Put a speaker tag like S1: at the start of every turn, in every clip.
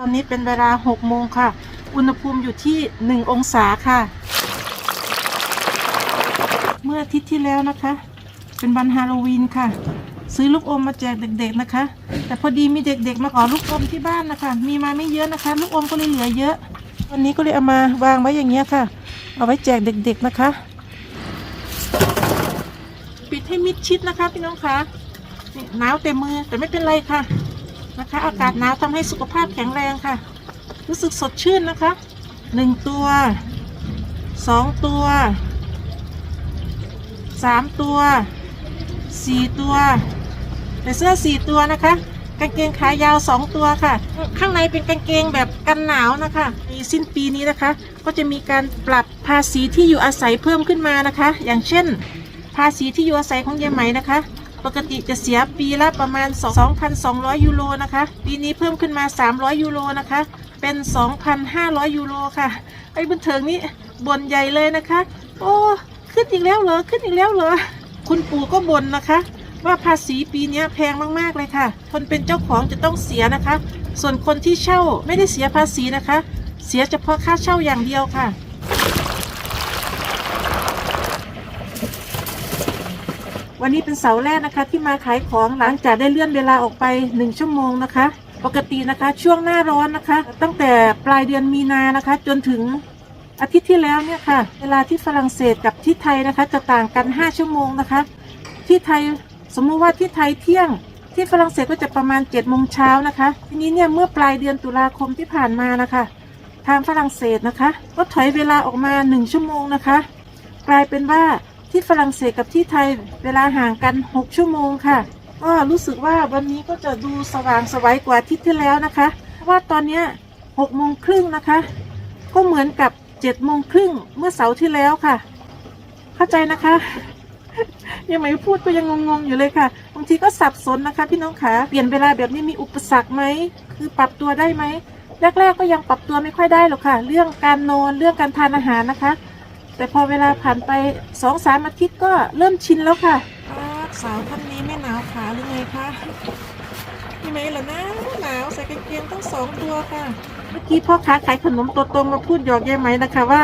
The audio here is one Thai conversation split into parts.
S1: ตอนนี้เป็นเวลา6โมงค่ะ อุณหภูมิอยู่ที่ 1 องศาค่ะ เมื่ออาทิตย์ที่แล้วนะคะ เป็นวันฮาโลวีนค่ะ ซื้อลูกอมมาแจกเด็ก ๆนะคะ แต่พอดีมีเด็กๆ มาขอลูกอมที่บ้านนะคะ มีมาไม่เยอะนะคะ ลูกอมก็เลยเหลือเยอะ วันนี้ก็เลยเอามาวางไว้อย่างเงี้ยค่ะ เอาไว้แจกเด็กๆนะคะ ปิดให้มิดชิดนะคะพี่น้องคะนี่หนาวเต็มมือแต่ไม่เป็นไรค่ะ นะคะ อากาศหนาวทำให้สุขภาพแข็งแรงค่ะ รู้สึกสดชื่นนะคะหนึ่งตัวสองตัวสามตัวสี่ตัวแต่เสื้อสี่ตัวนะคะ กางเกงขายาวสองตัวค่ะ ข้างในเป็นกางเกงแบบกันหนาวนะคะในสิ้นปีนี้นะคะ ก็จะมีการปรับภาษีที่อยู่อาศัยเพิ่มขึ้นมานะคะ อย่างเช่น ภาษีที่อยู่อาศัยของยายไหมนะคะ ปกติจะเสียปีละประมาณ 2,200 ยูโรนะคะ ปีนี้เพิ่มขึ้นมา 300 ยูโรนะคะ เป็น 2,500 ยูโรค่ะ ไอ้บุญเถิงนี่บ่นใหญ่เลยนะคะ โอ้ขึ้นอีกแล้วเหรอ ขึ้นอีกแล้วเหรอ คุณปู่ก็บ่นนะคะ ว่าภาษีปีนี้แพงมากๆเลยค่ะ คนเป็นเจ้าของจะต้องเสียนะคะ ส่วนคนที่เช่าไม่ได้เสียภาษีนะคะ เสียเฉพาะค่าเช่าอย่างเดียวค่ะ วันนี้เป็นเสาร์แรกนะคะ ที่มาขายของหลังจากได้เลื่อนเวลาออกไป 1 ชั่วโมงนะคะ ปกตินะคะช่วงหน้าร้อนนะคะ ตั้งแต่ปลายเดือนมีนานะคะ จนถึงอาทิตย์ที่แล้วเนี่ยค่ะ เวลาที่ฝรั่งเศสกับที่ไทยนะคะ จะต่างกัน 5 ชั่วโมงนะคะ ที่ไทยสมมุติว่าที่ไทยเที่ยง ที่ฝรั่งเศสก็จะประมาณ7จ็ดโมงเช้านะคะ ทีนี้เนี่ยเมื่อปลายเดือนตุลาคมที่ผ่านมานะคะ ทางฝรั่งเศสนะคะ ก็ถอยเวลาออกมา 1 ชั่วโมงนะคะ กลายเป็นว่า ที่ฝรั่งเศสกับที่ไทยเวลาห่างกัน 6 ชั่วโมงค่ะ ก็รู้สึกว่าวันนี้ก็จะดูสว่างสวัยกว่าอาทิตย์ที่แล้วนะคะเพราะว่าตอนนี้6โมงครึ่งนะคะ ก็เหมือนกับ7โมงครึ่งเมื่อเสาร์ที่แล้วค่ะ เข้าใจนะคะ ยังไม่พูดก็ยังงงๆอยู่เลยค่ะบางทีก็สับสนนะคะ พี่น้องขาเปลี่ยนเวลาแบบนี้มีอุปสรรคไหมคือปรับตัวได้ไหมแรกๆก็ยังปรับตัวไม่ค่อยได้หรอกค่ะ เรื่องการนอนเรื่องการทานอาหารนะคะ แต่พอเวลาผ่านไปสองสามอาทิตย์ก็เริ่มชินแล้วค่ะสาวท่านนี้ไม่หนาวขาหรือไงคะพี่ไหมเหรอนะหนาวใส่กางเกงต้องสองตัวค่ะ เมื่อกี้พ่อค้าขายขนมตัวตรงมาพูดหยอกยายไหมนะคะว่า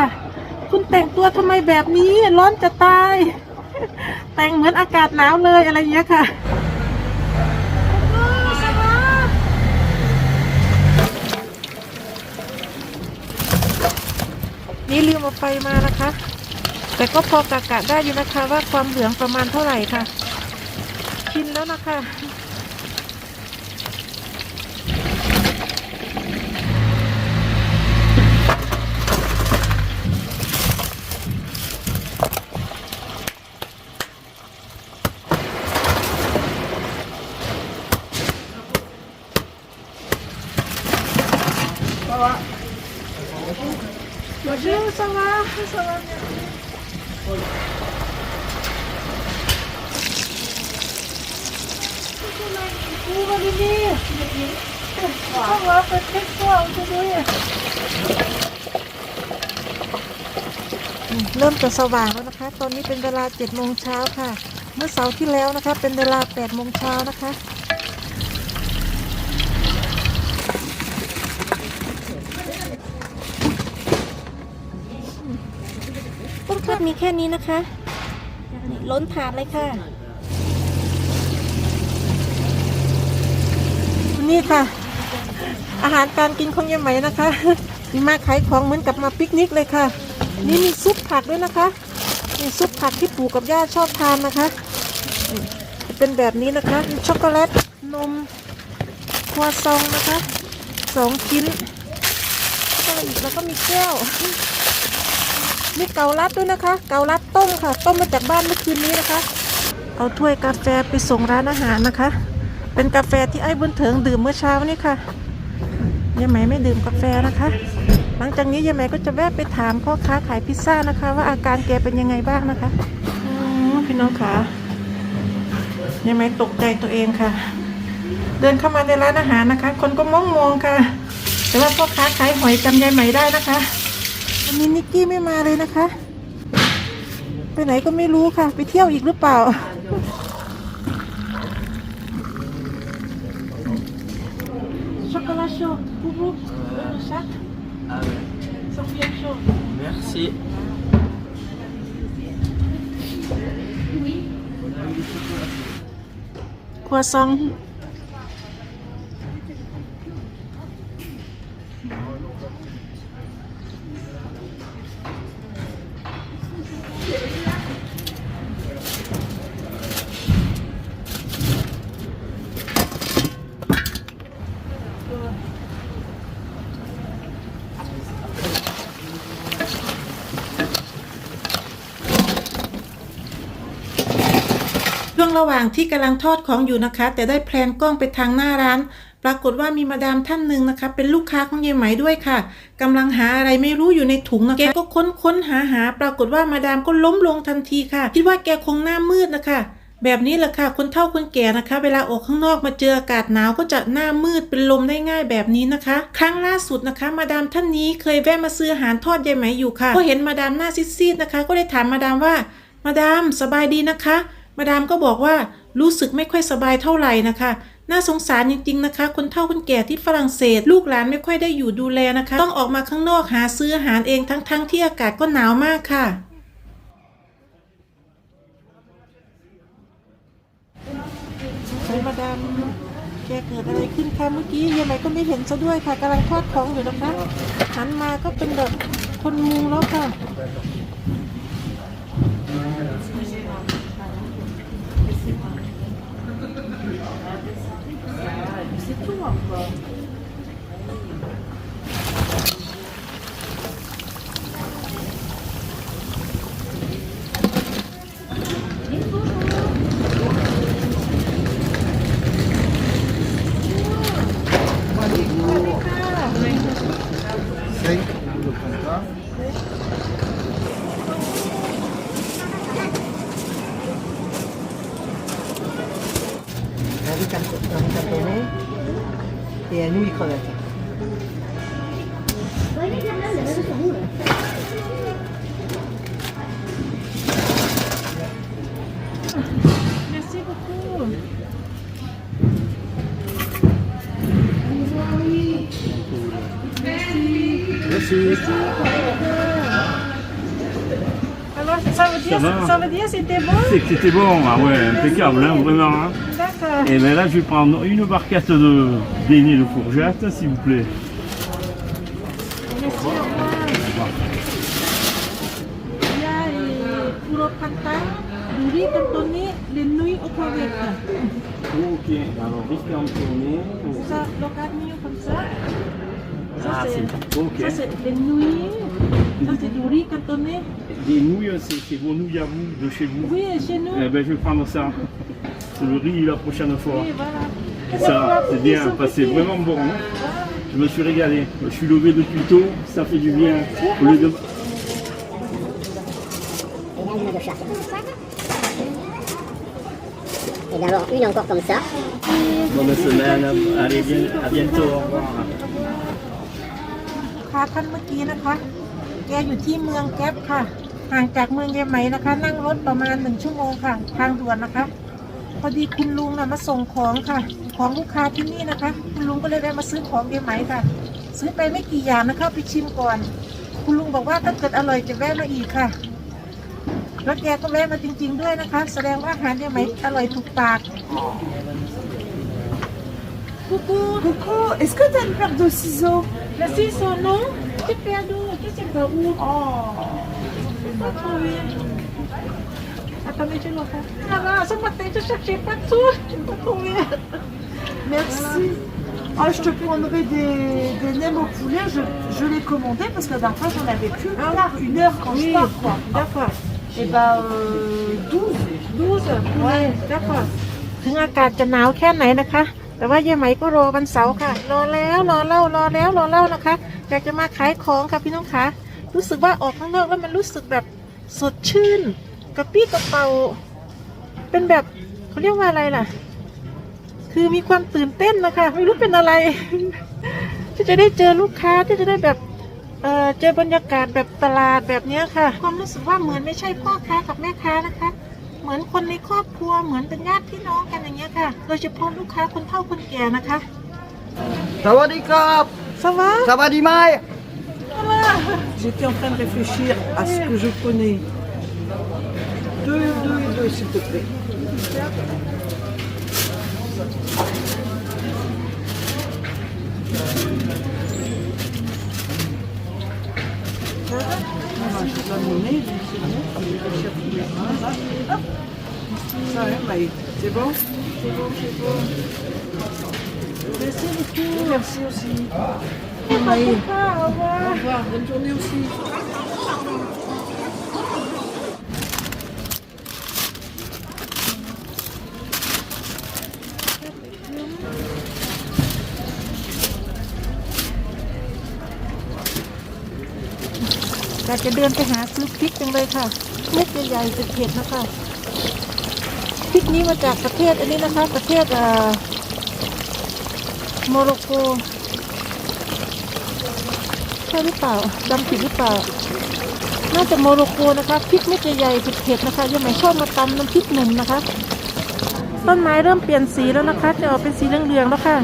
S1: คุณแต่งตัวทำไมแบบนี้ร้อนจะตาย แต่งเหมือนอากาศหนาวเลยอะไรอย่างเงี้ยค่ะ นี่ลืมเอาไฟมานะคะ แต่ก็พอกะกะได้อยู่นะคะว่าความเหลืองประมาณเท่าไหร่ค่ะ ชินแล้วนะคะ Bonjour, ça va Ça va bien. Où Olivier Ça va, peut-être toi aujourd'hui. เริ่มจะสว่างแล้วนะคะ ตอนนี้เป็นเวลา7โมงเช้าค่ะ เมื่อเสาร์ที่แล้วนะคะ เป็นเวลา8โมงเช้านะคะ ต้นทอดมีแค่นี้นะคะนี่ล้นถาดเลยค่ะ นี่ค่ะ อาหารการกินของยายไหมนะคะมีมาขายของเหมือนกับมาปิกนิกเลยค่ะ นี่มีซุปผักด้วยนะคะมีซุปผักที่ปู่กับย่าชอบทานนะคะจะเป็นแบบนี้นะคะมีช็อกโกแลตนมครัวซองนะคะสองชิ้นแล้วก็อะไรอีกแล้วก็มีแก้ว มีเกาลัดด้วยนะคะ เกาลัดต้มค่ะ ต้มมาจากบ้านเมื่อคืนนี้นะคะ เอาถ้วยกาแฟไปส่งร้านอาหารนะคะ เป็นกาแฟที่ไอ้บุญเถิงดื่มเมื่อเช้านี่ค่ะยายไหมไม่ดื่มกาแฟนะคะ หลังจากนี้ยายไหมก็จะแวะไปถามพ่อค้าขายพิซซ่านะคะ ว่าอาการแกเป็นยังไงบ้างนะคะพี่น้องค่ะยายไหมตกใจตัวเองค่ะ เดินเข้ามาในร้านอาหารนะคะ คนก็มองมองค่ะ แต่ว่าพ่อค้าขายหอยจำยายไหมได้นะคะ วันนี้นิกกี้ไม่มาเลยนะคะ ไปไหนก็ไม่รู้ค่ะ ไปเที่ยวอีกหรือเปล่า ช็อกโกแล pas chaud. Pour vous, euh, ça,
S2: Ah ouais.
S1: sont bien chauds.
S2: Merci.
S1: Croissant. ช่วง ระหว่างที่กำลังทอดของอยู่นะคะ แต่ได้แพลนกล้องไปทางหน้าร้าน ปรากฏว่ามีมาดามท่านหนึ่งนะคะ เป็นลูกค้าของยายไหมด้วยค่ะกำลังหาอะไรไม่รู้อยู่ในถุงนะคะแกก็ค้นค้นหาหา ปรากฏว่ามาดามก็ล้มลงทันทีค่ะ คิดว่าแกคงหน้ามืดนะคะแบบนี้แหละค่ะ คนเฒ่าคนแก่นะคะ เวลาออกข้างนอกมาเจออากาศหนาวก็จะหน้ามืดเป็นลมได้ง่ายแบบนี้นะคะ ครั้งล่าสุดนะคะ มาดามท่านนี้เคยแวะมาซื้ออาหารทอดยายไหมอยู่ค่ะ ก็เห็นมาดามหน้าซีดๆนะคะ ก็เลยถามมาดามว่า มาดามสบายดีนะคะ มาดามก็บอกว่ารู้สึกไม่ค่อยสบายเท่าไหร่นะคะ น่าสงสารจริงๆนะคะ คนเฒ่าคนแก่ที่ฝรั่งเศส ลูกหลานไม่ค่อยได้อยู่ดูแลนะคะ ต้องออกมาข้างนอกหาซื้ออาหารเองทั้งๆที่อากาศก็หนาวมากค่ะ ใช้มาดามแกเกิดอะไรขึ้นคะเมื่อกี้ยังไงก็ไม่เห็นซะด้วยค่ะกำลังทอดของอยู่นะคะหันมาก็เป็นแบบคนมุงแล้วค่ะ
S3: et un nouille crevette.
S1: Merci beaucoup.
S2: Merci.
S1: Alors, ça veut dire,
S4: Ça
S1: veut dire c'était bon?
S4: C'est que c'était bon, ah ouais, impeccable, hein, vraiment. hein. Et bien là, je vais prendre une barquette de déni de courgettes, s'il vous plaît.
S1: Merci, au revoir. Il y a les poulet pantin, du riz cantonné, les nouilles aux crevettes.
S4: Ok, alors risque en tournée.
S1: Ça, regarde mieux comme ça. Ça,
S2: Ah,
S1: c'est,
S4: Ok.
S1: ça, c'est les nouilles. Ça, c'est du riz cantonné.
S4: Des nouilles, c'est vos nouilles à vous, de chez vous.
S1: Oui, chez nous.
S4: Eh ben, je vais prendre ça C'est le riz la prochaine fois.
S1: Oui, voilà.
S4: Ça, c'est bien, parce que c'est vraiment bon. hein. Je me suis régalé. Je suis levé depuis tôt, ça fait du bien. Au lieu de...
S5: Et d'abord une encore comme ça.
S2: Bonne semaine. Allez, bien, à bientôt. Au revoir.
S1: ลูกค้าท่านเมื่อกี้นะคะ แกอยู่ที่เมืองแก๊ปค่ะ ห่างจากเมืองเยไหมนะคะ นั่งรถประมาณหนึ่งชั่วโมงค่ะ ทางด่วนนะคะ พอดีคุณลุงน่ะมาส่งของค่ะ ของลูกค้าที่นี่นะคะ คุณลุงก็เลยแวะมาซื้อของเยไหมค่ะ ซื้อไปไม่กี่อย่างนะคะไปชิมก่อน คุณลุงบอกว่าถ้าเกิดอร่อยจะแวะมาอีกค่ะแล้วแกก็แวะมาจริง ๆ ด้วยนะคะ แสดงว่าอาหารเยไหมอร่อยถูกปาก Coucou,
S6: Coucou, est-ce que t'as une paire de ciseaux
S1: merci son nom. Tu perdu, tu sais pas où.
S6: Oh,
S1: pas trouvé. Attendez, je le fais. Ah là, ce matin, je cherchais partout. Je n'ai pas trouvé.
S6: merci. Ah, je te prendrai des, des nems au poulet, je, je l'ai commandé parce que la dernière fois j'en avais plus un quart, une heure quand je pars quoi.
S1: D'accord.
S6: Et bah euh, 12.
S1: 12ouais d'accord ถึงอากาศจะหนาวแค่ไหนนะคะ แต่ว่ายายไหมก็รอวันเสาร์ค่ะ รอแล้วรอเล่ารอแล้วรอเล่านะคะ อยากจะมาขายของค่ะพี่น้องคะ รู้สึกว่าออกข้างนอกแล้วมันรู้สึกแบบสดชื่น กระปี้กระเป๋าเป็นแบบเขาเรียกว่าอะไรล่ะ คือมีความตื่นเต้นนะคะ ไม่รู้เป็นอะไร ที่จะได้เจอลูกค้าที่จะได้แบบเอ่อเจอบรรยากาศแบบตลาดแบบเนี้ยค่ะ ความรู้สึกว่าเหมือนไม่ใช่พ่อค้ากับแม่ค้านะคะ เหมือนคนในครอบครัวเหมือนเป็นญาติพี่น้องกันอย่างเงี้ยค่ะ โดยเฉพาะลูกค้าคนเฒ่าคนแก่นะคะ
S3: Sawadee krap
S6: Ça va
S3: Ça va Dimai
S6: J'étais en train de réfléchir à ce que je connais. deux, deux et deux, s'il te plaît. C'est bon C'est bon, c'est bon. Merci beaucoup. Merci aussi. Au revoir. Au revoir. Bonne journée aussi.
S1: จะเดินไปหาซื้อพริกจังเลยค่ะเม็ดใหญ่ๆเผ็ดๆนะคะพริกนี้มาจากประเทศอันนี้นะคะ ประเทศอ่อโมร็อกโกใช่หรือเปล่าจำผิดหรือเปล่า น่าจะโมร็อกโกนะคะพริกเม็ดใหญ่ๆเผ็ดๆนะคะยังไม่ชอบมาตำน้ำพริกหนุ่มนะคะ ต้นไม้เริ่มเปลี่ยนสีแล้วนะคะ จะออกเป็นสีเหลืองๆแล้วค่ะ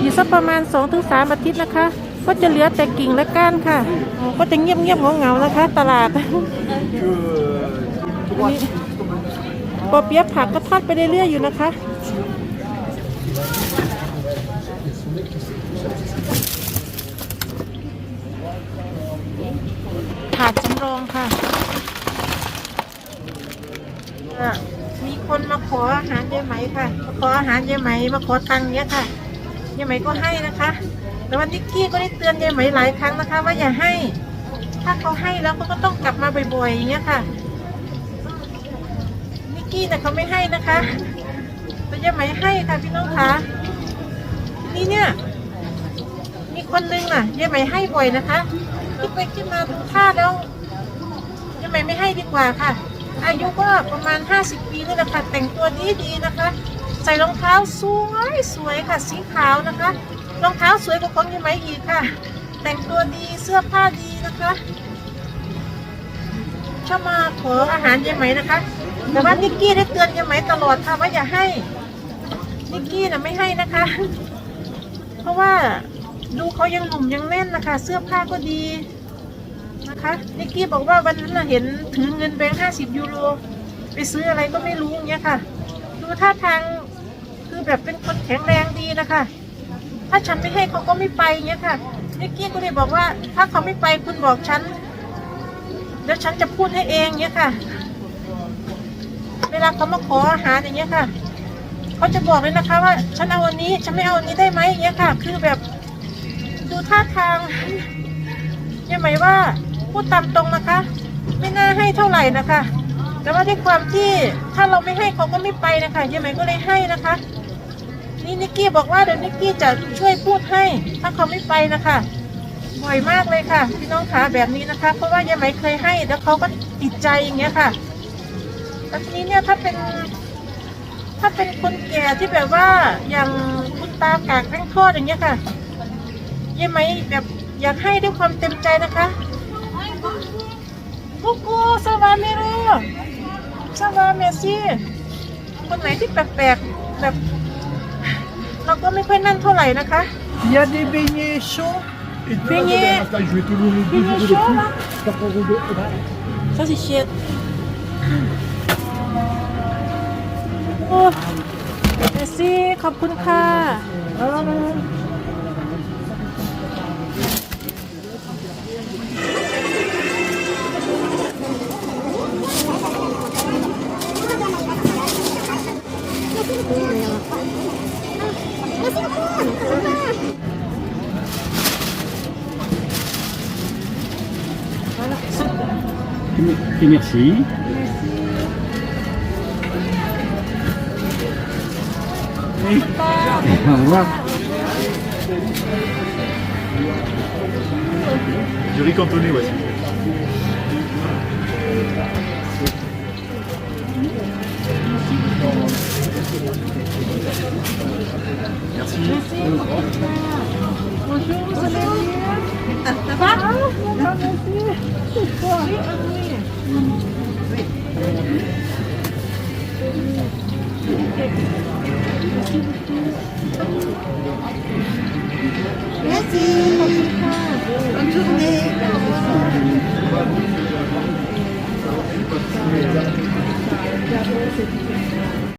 S1: อยู่สักประมาณ 2-3 อาทิตย์นะคะ ก็จะเหลือแต่กิ่งและก้านค่ะโอ้ก็จะเงียบๆเหงาๆนะคะ ตลาดนี่ปอเปี๊ยะผักก็ทอดไปเรื่อยๆอยู่นะคะถาดสำรองค่ะอะ มีคนมาขออาหารยายไหมค่ะมาขออาหารยายไหมมาขอตังค์เนี้ยค่ะยายไหมก็ให้นะคะ แต่วันนิกกี้ก็ได้เตือนยายไหมหลายครั้งนะคะ ว่าอย่าให้ ถ้าเขาให้แล้วเขาก็ต้องกลับมาบ่อยๆอย่างเงี้ยค่ะนิกกี้แต่ะเขาไม่ให้นะคะแต่ยายไหมให้ค่ะพี่น้องคะนี่เนี่ย มีคนนึงน่ะยายไหมให้บ่อยนะคะคิดไปคิดมาดูท่าแล้วยายไหมไม่ให้ดีกว่าค่ะ อายุก็ประมาณ 50 ปีนี่แหละค่ะแต่งตัวดีดีๆนะคะ ใส่รองเท้าสวยสวยค่ะสีขาวนะคะ รองเท้าสวยกว่าของยายไหมอีกค่ะ แต่งตัวดีเสื้อผ้าดีนะคะชอบมาขออาหารยายไหมนะคะ แต่ว่านิกกี้ได้เตือนยายไหมตลอดค่ะว่าอย่าให้นิกกี้นะไม่ให้นะคะ เพราะว่าดูเขายังหนุ่มยังแน่นนะคะ เสื้อผ้าก็ดีนะคะนิกกี้บอกว่าวันนั้นเห็นถือเงินแบงค์ห้าสิบยูโรไปซื้ออะไรก็ไม่รู้อย่างเงี้ยค่ะ ดูท่าทางคือแบบเป็นคนแข็งแรงดีนะคะ ถ้าฉันไม่ให้เขาก็ไม่ไปอย่างเงี้ยค่ะนิกกี้ก็เลยบอกว่า ถ้าเขาไม่ไปคุณบอกฉันแล้วฉันจะพูดให้เองเนี้ยค่ะ เวลาเขามาขออาหารอย่างเงี้ยค่ะเขาจะบอกเลยนะคะว่า ฉันเอาอันนี้ ฉันไม่เอาอันนี้ได้ไหมอย่างเงี้ยค่ะ คือแบบดูท่าทางยังหมายว่าพูดตามตรงนะคะ ไม่น่าให้เท่าไหร่นะคะ แต่ว่าด้วยความที่ถ้าเราไม่ให้เขาก็ไม่ไปนะคะยังหมายก็เลยให้นะคะ นี่นิกกี้บอกว่าเดี๋ยวนิกกี้จะช่วยพูดให้ ถ้าเขาไม่ไปนะคะบ่อยมากเลยค่ะ พี่น้องขาแบบนี้นะคะ เพราะว่ายายไหมเคยให้ แล้วเขาก็ติดใจอย่างเงี้ยค่ะแล้วทีนี้เนี่ยถ้าเป็น ถ้าเป็นคนแก่ที่แบบว่าอย่างคุณตากากแป้งทอดอย่างเงี้ยค่ะยายไหมแบบอยากให้ด้วยความเต็มใจนะคะกุ๊กกูสวาเมโรสวาเมซี่คนไหนที่แปลกๆแบบ เราก็ไม่ค่อยนั่นเท่าไหร่นะคะ
S6: Il y a des beignets chauds.
S1: Beignets.
S7: Je vais te donner deux
S1: Beignets
S7: euros de
S1: chauds,
S7: plus.
S1: là.
S7: Quatre euros de...
S1: Ça c'est chiant. Oh. Merci ขอบคุณค่ะ
S4: Et merci. Au revoir.
S2: Du riz cantonné, ouais.